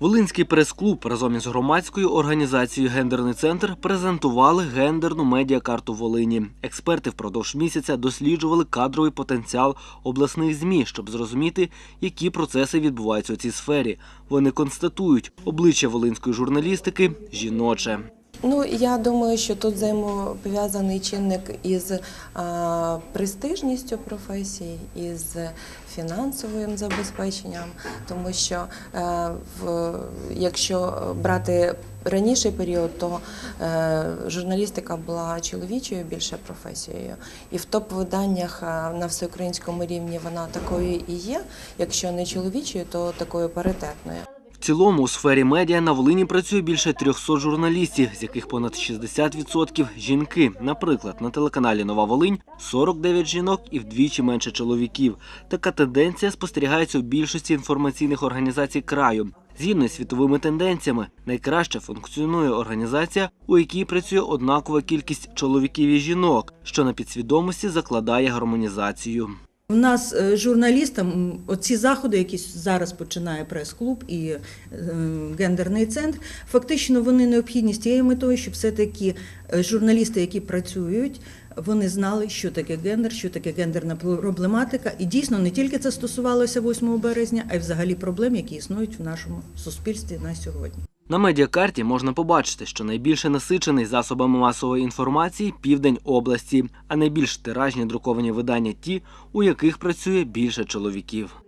Волинський прес-клуб разом із громадською організацією Гендерний центр презентували гендерну медіакарту Волині. Експерти впродовж місяця досліджували кадровий потенціал обласних змі, щоб зрозуміти, які процеси відбуваються у цій сфері. Вони констатують, обличчя волинської журналістики жіноче. Ну, я думаю, що тут взаємопов'язаний чинник із а, престижністю професії, із фінансовим забезпеченням, тому що е, в, якщо брати раніший період, то е, журналістика була чоловічою більше професією, і в топ-виданнях е, на всеукраїнському рівні вона такою і є. Якщо не чоловічою, то такою паритетною. Цілому у сфері медіа на Волині працює більше 300 журналістів, з яких понад 60% – жінки. Наприклад, на телеканалі Нова Волинь 49 жінок і вдвічі менше чоловіків. Така тенденція спостерігається у більшості інформаційних організацій краю. Згідно з світовими тенденціями, найкраще функціонує організація, у якій працює однакова кількість чоловіків і жінок, що на підсвідомості закладає гармонізацію. У нас е, журналістам оці заходи, які зараз починає прес-клуб і е, гендерний центр, фактично вони необхідні з тією метою, щоб все-таки е, журналісти, які працюють, вони знали, що таке гендер, що таке гендерна проблематика. І дійсно не тільки це стосувалося 8 березня, а й взагалі проблем, які існують в нашому суспільстві на сьогодні. На медіакарті можна побачити, що найбільше насичений засобами масової інформації південь області, а найбільш тиражні друковані видання ті, у яких працює більше чоловіків.